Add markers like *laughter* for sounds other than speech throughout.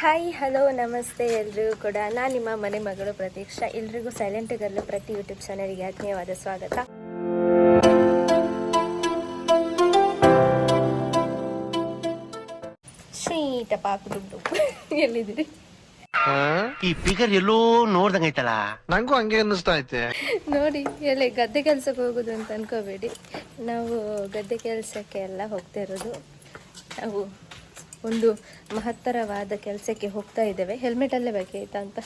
Hi hello ನಮಸ್ತೆ ಎಲ್ರಿಗೂ ಕೂಡ. ನಾನು ನಿಮ್ಮ ಮನೆ ಮಗಳು ಪ್ರತೀಕ್ಷಾ. ಎಲ್ರಿಗೂ ಸೈಲೆಂಟ್ ಗರ್ಲು ಪ್ರತಿ ಯೂಟ್ಯೂಬ್ ಚಾನಲ್ಗೆ ಆತ್ಮೀಯವಾದ ಸ್ವಾಗತ. ಶೀತ ಪಾಕು ದುಡ್ಡು ಎಲ್ಲಿದ್ದೀರಿ? ಈ ಫಿಗರ್ ಎಲ್ಲೋ ನೋಡ್ದಂಗೈತಲ್ಲ ನಂಗೂ ಹಂಗೆ ಅನ್ನಿಸ್ತಾ ಐತೆ. ನೋಡಿ ಎಲ್ಲಿ ಗದ್ದೆ ಕೆಲ್ಸಕ್ಕೆ ಹೋಗೋದು ಅಂತ ಅನ್ಕೋಬೇಡಿ. ನಾವು ಗದ್ದೆ ಕೆಲಸಕ್ಕೆ ಎಲ್ಲ ಹೋಗ್ತಾ ಇರೋದು. ನಾವು ಒಂದು ಮಹತ್ತರವಾದ ಕೆಲಸಕ್ಕೆ ಹೋಗ್ತಾ ಇದ್ದೇವೆ. ಹೆಲ್ಮೆಟ್ ಅಲ್ಲೇ ಬೇಕಾಯ್ತಾ ಅಂತ?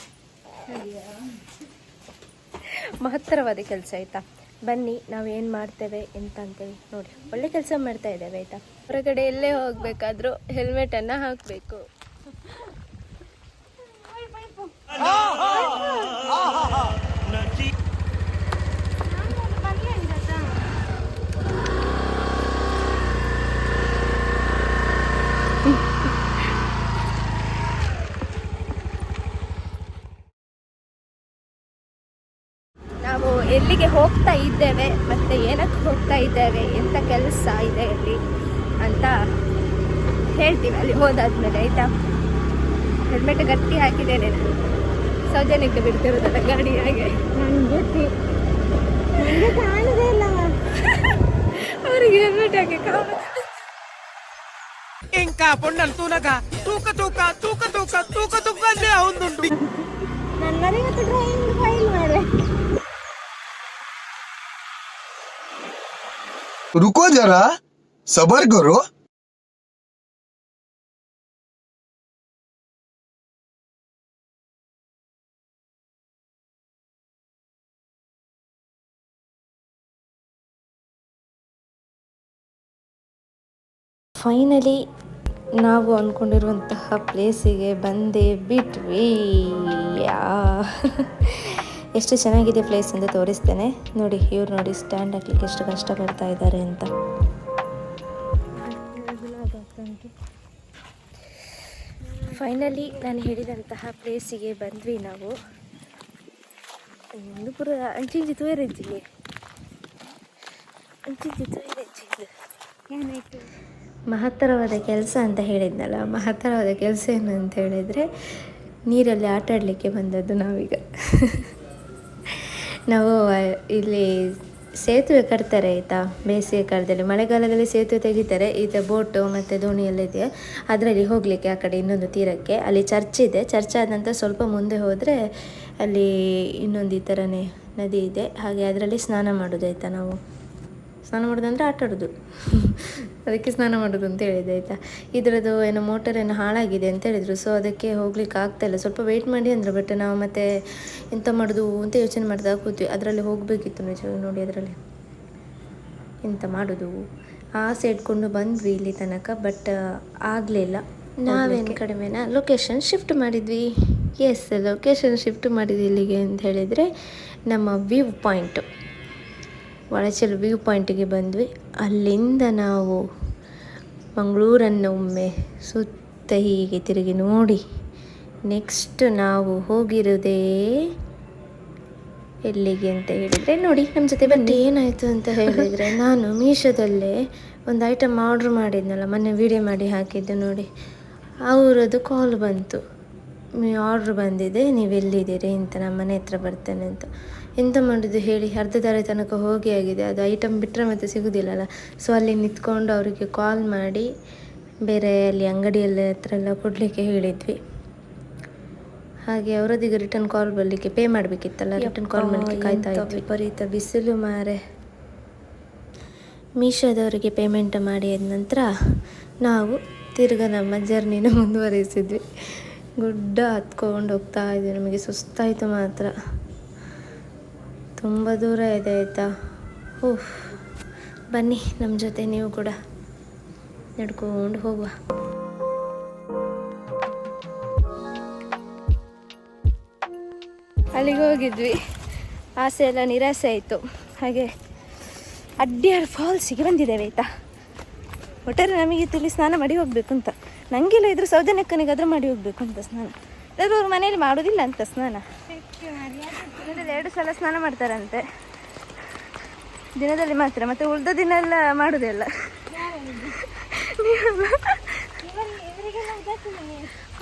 ಮಹತ್ತರವಾದ ಕೆಲಸ ಆಯ್ತಾ? ಬನ್ನಿ, ನಾವು ಏನು ಮಾಡ್ತೇವೆ ಎಂತ ಅಂತೇಳಿ ನೋಡಿ. ಒಳ್ಳೆ ಕೆಲಸ ಮಾಡ್ತಾ ಇದ್ದೇವೆ, ಆಯ್ತಾ? ಹೊರಗಡೆ ಎಲ್ಲೇ ಹೋಗ್ಬೇಕಾದ್ರೂ ಹೆಲ್ಮೆಟನ್ನು ಹಾಕಬೇಕು ನಾವು ಎಲ್ಲಿಗೆ ಹೋಗ್ತಾ ಇದ್ದೇವೆ ಮತ್ತೆ ಏನಕ್ಕೆ ಹೋಗ್ತಾ ಇದ್ದೇವೆ ಎಂತ ಕೆಲಸ ಇದೆ ಇಲ್ಲಿ ಅಂತ ಹೇಳ್ತೀವಿ ಅಲ್ಲಿ ಹೋದಾದ್ಮೇಲೆ ಆಯ್ತಾ ಹೆಲ್ಮೆಟ್ ಗಟ್ಟಿ ಹಾಕಿದ್ದೇನೆ ನಾನು ಸೌಜನ್ಯಕ್ಕೆ ಬಿಡ್ತಿರೋದಲ್ಲ ಗಾಡಿ ಹಾಗೆ ಅವರಿಗೆ ಹೆಲ್ಮೆಟ್ ಹಾಕಿ ಕಾಣುದು ఇంకా పొండలు తూనక తూక తూక తూక తూక తూక తూక అంటే అవుతుండు रुको जरा सबर करो ಫೈನಲಿ ನಾವು ಅಂದ್ಕೊಂಡಿರುವಂತಹ ಪ್ಲೇಸಿಗೆ ಬಂದೇ ಬಿಟ್ವಿ ಯಾ *laughs* ಎಷ್ಟು ಚೆನ್ನಾಗಿದೆ ಪ್ಲೇಸ್ ಅಂತ ತೋರಿಸ್ತೇನೆ. ನೋಡಿ ಇವ್ರು ನೋಡಿ ಸ್ಟ್ಯಾಂಡ್ ಹಾಕ್ಲಿಕ್ಕೆ ಎಷ್ಟು ಕಷ್ಟಪಡ್ತಾ ಇದ್ದಾರೆ ಅಂತ. ಫೈನಲಿ ನಾನು ಹೇಳಿದಂತಹ ಪ್ಲೇಸಿಗೆ ಬಂದ್ವಿ ನಾವು. ಒಂದು ಪುರ ಅಂಚಿಂಚಿ ತೋರಿಜ್ಜಿಗೆ ಅಂಚಿಂಚಿ. ತೋರಿಜ್ಜಿಗೆ ಏನಾಯ್ತು? ಮಹತ್ತರವಾದ ಕೆಲಸ ಅಂತ ಹೇಳಿದ್ನಲ್ಲ ಮಹತ್ತರವಾದ ಕೆಲಸ ಏನು ಅಂತ ಹೇಳಿದರೆ ನೀರಲ್ಲಿ ಆಟ ಆಡಲಿಕ್ಕೆ ಬಂದದ್ದು ನಾವೀಗ. ನಾವು ಇಲ್ಲಿ ಸೇತುವೆ ಕಟ್ತಾರೆ ಆಯಿತಾ ಬೇಸಿಗೆ ಕಾಲದಲ್ಲಿ. ಮಳೆಗಾಲದಲ್ಲಿ ಸೇತುವೆ ತೆಗಿತಾರೆ. ಈತ ಬೋಟು ಮತ್ತು ದೋಣಿ ಎಲ್ಲ ಇದೆ. ಅದರಲ್ಲಿ ಹೋಗಲಿಕ್ಕೆ ಆ ಕಡೆ ಇನ್ನೊಂದು ತೀರಕ್ಕೆ. ಅಲ್ಲಿ ಚರ್ಚ್ ಇದೆ. ಚರ್ಚ್ ಆದ ಸ್ವಲ್ಪ ಮುಂದೆ ಹೋದರೆ ಅಲ್ಲಿ ಇನ್ನೊಂದು ಈ ಥರನೇ ನದಿ ಇದೆ. ಹಾಗೆ ಅದರಲ್ಲಿ ಸ್ನಾನ ಮಾಡೋದು ಆಯಿತಾ ನಾವು. ಸ್ನಾನ ಮಾಡೋದಂದ್ರೆ ಆಟ ಆಡೋದು. ಅದಕ್ಕೆ ಸ್ನಾನ ಮಾಡೋದು ಅಂತ ಹೇಳಿದೆ ಆಯಿತಾ? ಇದರದ್ದು ಏನೋ ಮೋಟರ್ ಏನೋ ಹಾಳಾಗಿದೆ ಅಂತ ಹೇಳಿದರು ಸೊ ಅದಕ್ಕೆ ಹೋಗ್ಲಿಕ್ಕೆ ಆಗ್ತಾಯಿಲ್ಲ ಸ್ವಲ್ಪ ವೆಯ್ಟ್ ಮಾಡಿ ಅಂದರು ಬಟ್ ನಾವು ಮತ್ತೆ ಎಂಥ ಮಾಡೋದು ಅಂತ ಯೋಚನೆ ಮಾಡ್ತಾ ಕೂತ್ವಿ ಅದರಲ್ಲಿ ಹೋಗಬೇಕಿತ್ತು ನಿಜವಾಗಿ ನೋಡಿ ಅದರಲ್ಲಿ. ಎಂತ ಮಾಡೋದು? ಆಸೆ ಇಟ್ಕೊಂಡು ಬಂದ್ವಿ ಇಲ್ಲಿ ತನಕ ಬಟ್ ಆಗಲಿಲ್ಲ ನಾವೇನು ಕಡಿಮೆನ? ಲೊಕೇಶನ್ ಶಿಫ್ಟ್ ಮಾಡಿದ್ವಿ. ಎಸ್ ಲೊಕೇಶನ್ ಶಿಫ್ಟ್ ಮಾಡಿದ್ವಿ ಇಲ್ಲಿಗೆ ಅಂತ ಹೇಳಿದರೆ ನಮ್ಮ ವ್ಯೂ ಪಾಯಿಂಟು ಒಳಚಲ್ ವ್ಯೂ ಪಾಯಿಂಟಿಗೆ ಬಂದ್ವಿ. ಅಲ್ಲಿಂದ ನಾವು ಮಂಗಳೂರನ್ನು ಒಮ್ಮೆ ಸುತ್ತ ಹೀಗೆ ತಿರುಗಿ ನೋಡಿ ನೆಕ್ಸ್ಟ್ ನಾವು ಹೋಗಿರೋದೇ ಎಲ್ಲಿಗೆ ಅಂತ ಹೇಳಿದರೆ ನೋಡಿ ನಮ್ಮ ಜೊತೆ ಬಂದು ಏನಾಯಿತು ಅಂತ ಹೇಳಿದರೆ *laughs* ನಾನು ಮೀಶೋದಲ್ಲೇ ಒಂದು ಐಟಮ್ ಆರ್ಡ್ರ್ ಮಾಡಿದ್ನಲ್ಲ ಮೊನ್ನೆ ವಿಡಿಯೋ ಮಾಡಿ ಹಾಕಿದ್ದು ನೋಡಿ. ಅವರದು ಕಾಲ್ ಬಂತು. ಆರ್ಡ್ರ್ ಬಂದಿದೆ ನೀವು ಎಲ್ಲಿದ್ದೀರಿ ಅಂತ ನಮ್ಮ ಮನೆ ಹತ್ರ ಬರ್ತೇನೆ ಅಂತ. ಎಂತ ಮಾಡೋದು ಹೇಳಿ ಅರ್ಧ ದಾರಿ ತನಕ ಹೋಗಿ ಆಗಿದೆ. ಅದು ಐಟಮ್ ಬಿಟ್ಟರೆ ಮತ್ತೆ ಸಿಗೋದಿಲ್ಲಲ್ಲ. ಸೊ ಅಲ್ಲಿ ನಿಂತ್ಕೊಂಡು ಅವರಿಗೆ ಕಾಲ್ ಮಾಡಿ ಬೇರೆ ಅಲ್ಲಿ ಅಂಗಡಿಯಲ್ಲಿ ಹತ್ರ ಎಲ್ಲ ಕೊಡಲಿಕ್ಕೆ ಹೇಳಿದ್ವಿ. ಹಾಗೆ ಅವರದಿಗೆ ರಿಟರ್ನ್ ಕಾಲ್ ಬರಲಿಕ್ಕೆ ಪೇ ಮಾಡಬೇಕಿತ್ತಲ್ಲ ರಿಟರ್ನ್ ಕಾಲ್ ಮಾಡಲಿಕ್ಕೆ ಕಾಯ್ತಾ ಇದ್ವಿ ವಿಪರೀತ ಬಿಸಿಲು ಮಾರೆ. ಮೀಶೋದವರಿಗೆ ಪೇಮೆಂಟ್ ಮಾಡಿ ಆದ ನಂತರ ನಾವು ತಿರ್ಗ ನಮ್ಮ ಜರ್ನಿನ ಮುಂದುವರಿಸಿದ್ವಿ. ಗುಡ್ಡ ಹತ್ಕೊಂಡು ಹೋಗ್ತಾ ಇದ್ವಿ ನಮಗೆ ಸುಸ್ತಾಯಿತು ಮಾತ್ರ. ತುಂಬ ದೂರ ಇದೆ ಆಯಿತಾ? ಓಹ್, ಬನ್ನಿ ನಮ್ಮ ಜೊತೆ ನೀವು ಕೂಡ ನಡ್ಕೊಂಡು ಹೋಗುವ. ಅಲ್ಲಿಗೆ ಹೋಗಿದ್ವಿ. ಆಸೆ ಎಲ್ಲ ನಿರಾಸೆ ಆಯಿತು. ಹಾಗೆ ಅಡ್ಡಿಯಾರ್ ಫಾಲ್ಸಿಗೆ ಬಂದಿದ್ದೇವೆ ಆಯಿತಾ? ಒಟ್ಟಾರೆ ನಮಗೆ ತಿಳಿ ಸ್ನಾನ ಮಾಡಿ ಹೋಗಬೇಕು ಅಂತ ನನಗೆಲ್ಲ ಸೌಜನ್ಯಕ್ಕನಿಗೆ ಸೌಜನ್ಯಕ್ಕನಿಗಾದ್ರೂ ಮಾಡಿ ಹೋಗ್ಬೇಕು ಅಂತ ಸ್ನಾನ. ಆದರೂ ಅವ್ರ ಮನೇಲಿ ಮಾಡೋದಿಲ್ಲ ಅಂತ ಸ್ನಾನ. ಎರಡು ಸಲ ಸ್ನಾನ ಮಾಡ್ತಾರಂತೆ. ದಿನದಲ್ಲಿ ಮಾತ್ರ, ಮತ್ತೆ ಉಳಿದ ದಿನ ಎಲ್ಲ?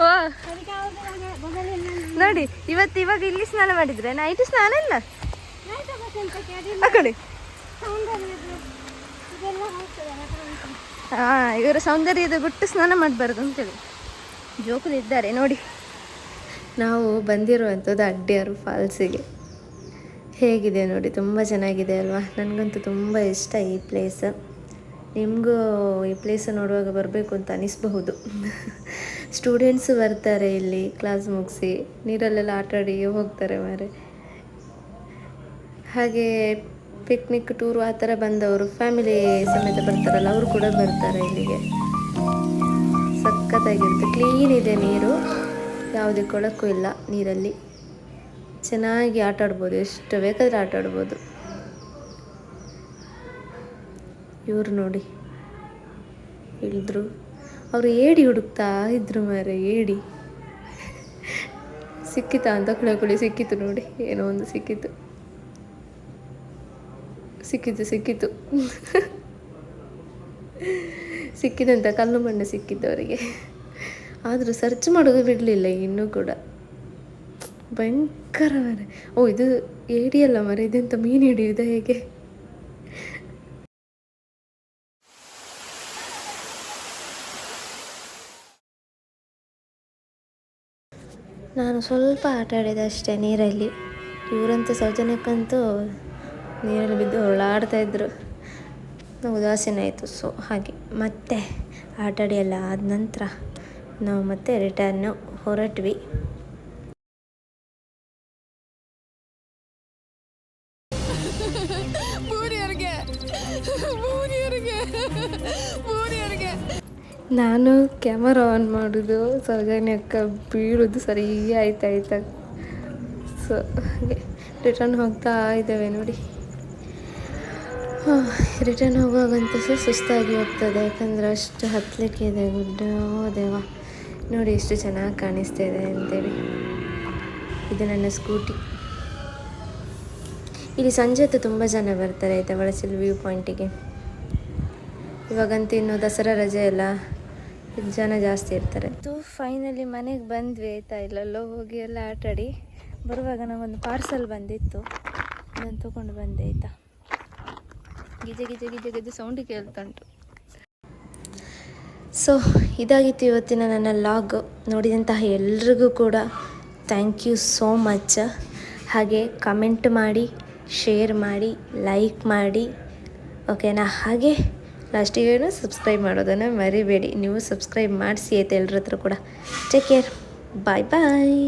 ಓ. ನೋಡಿ, ಇವತ್ತು ಇವಾಗ ಇಲ್ಲಿ ಸ್ನಾನ ಮಾಡಿದ್ರೆ ನೈಟ್ ಸ್ನಾನ ಇಲ್ಲ? ಆ ಕಡೆ ಇವರ ಸೌಂದರ್ಯದ ಗುಟ್ಟು ಸ್ನಾನ ಮಾಡಬಾರ್ದು ಅಂತೇಳಿ. ಜೋಕುಲು ಇದ್ದಾರೆ, ನೋಡಿ. ನಾವು ಬಂದಿರುವಂಥದ್ದು ಅಡ್ಡಿಯಾರು ಫಾಲ್ಸಿಗೆ. ಹೇಗಿದೆ ನೋಡಿ, ತುಂಬ ಚೆನ್ನಾಗಿದೆ ಅಲ್ವಾ? ನನಗಂತೂ ತುಂಬ ಇಷ್ಟ ಈ ಪ್ಲೇಸ್ ನಿಮಗೂ ಈ ಪ್ಲೇಸ್ ನೋಡುವಾಗ ಬರಬೇಕು ಅಂತ ಅನಿಸ್ಬಹುದು. ಸ್ಟೂಡೆಂಟ್ಸ್ ಬರ್ತಾರೆ ಇಲ್ಲಿ ಕ್ಲಾಸ್ ಮುಗಿಸಿ. ನೀರಲ್ಲೆಲ್ಲ ಆಟ ಆಡಿ ಹೋಗ್ತಾರೆ ಮಾರೆ. ಹಾಗೆ ಪಿಕ್ನಿಕ್ ಟೂರು ಆ ಥರ ಬಂದವರು ಫ್ಯಾಮಿಲಿ ಸಮೇತ ಬರ್ತಾರಲ್ಲ, ಅವರು ಕೂಡ ಬರ್ತಾರೆ ಇಲ್ಲಿಗೆ. ಸಖತ್ತಾಗಿರುತ್ತೆ. ಕ್ಲೀನ್ ಇದೆ ನೀರು. ಯಾವುದೇ ಕೊಳಕು ಇಲ್ಲ ನೀರಲ್ಲಿ. ಚೆನ್ನಾಗಿ ಆಟ ಆಡ್ಬೋದು. ಎಷ್ಟು ಬೇಕಾದರೆ ಆಟ ಆಡ್ಬೋದು. ಇವರು ನೋಡಿ. ಇಳಿದ್ರು. ಅವರು ಏಡಿ ಹುಡುಕ್ತಾ ಇದ್ರು ಮಾರೆ ಏಡಿ. ಸಿಕ್ಕಿತಾ ಅಂತ ಕುಳಿ ಕುಳಿ ಸಿಕ್ಕಿತು ನೋಡಿ. ಏನೋ ಒಂದು ಸಿಕ್ಕಿತು. ಸಿಕ್ಕಿತು ಸಿಕ್ಕಿತು ಸಿಕ್ಕಿದಂತ ಕಲ್ಲು ಮಣ್ಣು ಸಿಕ್ಕಿದ್ದು ಅವರಿಗೆ. ಆದರೂ ಸರ್ಚ್ ಮಾಡೋದು ಬಿಡಲಿಲ್ಲ ಇನ್ನೂ ಕೂಡ. ಭಯಂಕರ ಮರೆ. ಓ, ಇದು ಏಡಿಯಲ್ಲ ಮರೆ, ಇದೆಂತ ಮೀನು ಹಿಡಿಯುವುದ ಹೇಗೆ? ನಾನು ಸ್ವಲ್ಪ ಆಟ ಆಡಿದೆ ಅಷ್ಟೇ ನೀರಲ್ಲಿ. ಇವರಂತೂ ಸೌಜನ್ಯಕ್ಕಂತೂ ನೀರಲ್ಲಿ ಬಿದ್ದು ಹೊರಳಾಡ್ತಾ ಇದ್ದರು ಉದಾಸೀನ ಆಯಿತು. ಸೊ ಹಾಗೆ. ಮತ್ತೆ ಆಟಾಡಿ ಎಲ್ಲ ಆದ ನಂತರ ನಾವು ಮತ್ತೆ ರಿಟರ್ನ್ ಹೊರಟ್ವಿ. ನಾನು ಕ್ಯಾಮರಾ ಆನ್ ಮಾಡೋದು ಸೌಜನ್ಯಕ್ಕ ಬೀಳೋದು ಸರಿ ಆಯ್ತು ಆಯ್ತಾ ಸೊ ಹಾಗೆ ರಿಟರ್ನ್ ಹೋಗ್ತಾ ಇದ್ದೇವೆ ನೋಡಿ. ರಿಟರ್ನ್ ಹೋಗುವಾಗಂತೂ ಸಹ ಸುಸ್ತಾಗಿ ಹೋಗ್ತದೆ. ಯಾಕಂದರೆ ಅಷ್ಟು ಹತ್ತಲಿಕ್ಕೆ ಇದೆ ಗುಡ್ಡ. ಓ, ದೇವ. ನೋಡಿ ಎಷ್ಟು ಚೆನ್ನಾಗಿ ಕಾಣಿಸ್ತಾ ಇದೆ ಅಂತೇಳಿ. ಇದು ನನ್ನ ಸ್ಕೂಟಿ. ಇಲ್ಲಿ ಸಂಜೆ ಹೊತ್ತು ತುಂಬ ಜನ ಬರ್ತಾರೆ ಆಯಿತಾ ಬಳಸಿಲ್ ವ್ಯೂ ಪಾಯಿಂಟಿಗೆ. ಇವಾಗಂತೂ ಇನ್ನು ದಸರಾ ರಜೆ ಎಲ್ಲ ಜನ ಜಾಸ್ತಿ ಇರ್ತಾರೆ. ಫೈನಲಿ ಮನೆಗೆ ಬಂದ್ವಿ ಆಯಿತಾ. ಇಲ್ಲೆಲ್ಲೋ ಹೋಗಿ ಎಲ್ಲ ಆಟಾಡಿ. ಬರುವಾಗ ನಂಗೊಂದು ಪಾರ್ಸಲ್ ಬಂದಿತ್ತು. ನಾನು ತೊಗೊಂಡು ಬಂದೆ ಆಯಿತಾ. ಗಿಜೆ ಗಿಜೆ ಗಿಜೆ ಗಿಜೆ ಸೌಂಡ್ ಕೇಳ್ತುಂಟು. ಸೊ ಇದಾಗಿತ್ತು ಇವತ್ತಿನ ನನ್ನ ಲಾಗ್ ನೋಡಿದಂತಹ ಎಲ್ರಿಗೂ ಕೂಡ ಥ್ಯಾಂಕ್ ಯು ಸೋ ಮಚ್ ಹಾಗೆ ಕಮೆಂಟ್ ಮಾಡಿ ಶೇರ್ ಮಾಡಿ ಲೈಕ್ ಮಾಡಿ ಓಕೆನಾ ಹಾಗೆ ಲಾಸ್ಟಿಗೇನು ಸಬ್ಸ್ಕ್ರೈಬ್ ಮಾಡೋದನ್ನು ಮರಿಬೇಡಿ. ನೀವು ಸಬ್ಸ್ಕ್ರೈಬ್ ಮಾಡಿಸಿ ಆಯ್ತು ಎಲ್ಲರ ಹತ್ರ ಕೂಡ. ಟೇಕ್ ಕೇರ್ ಬಾಯ್ ಬಾಯ್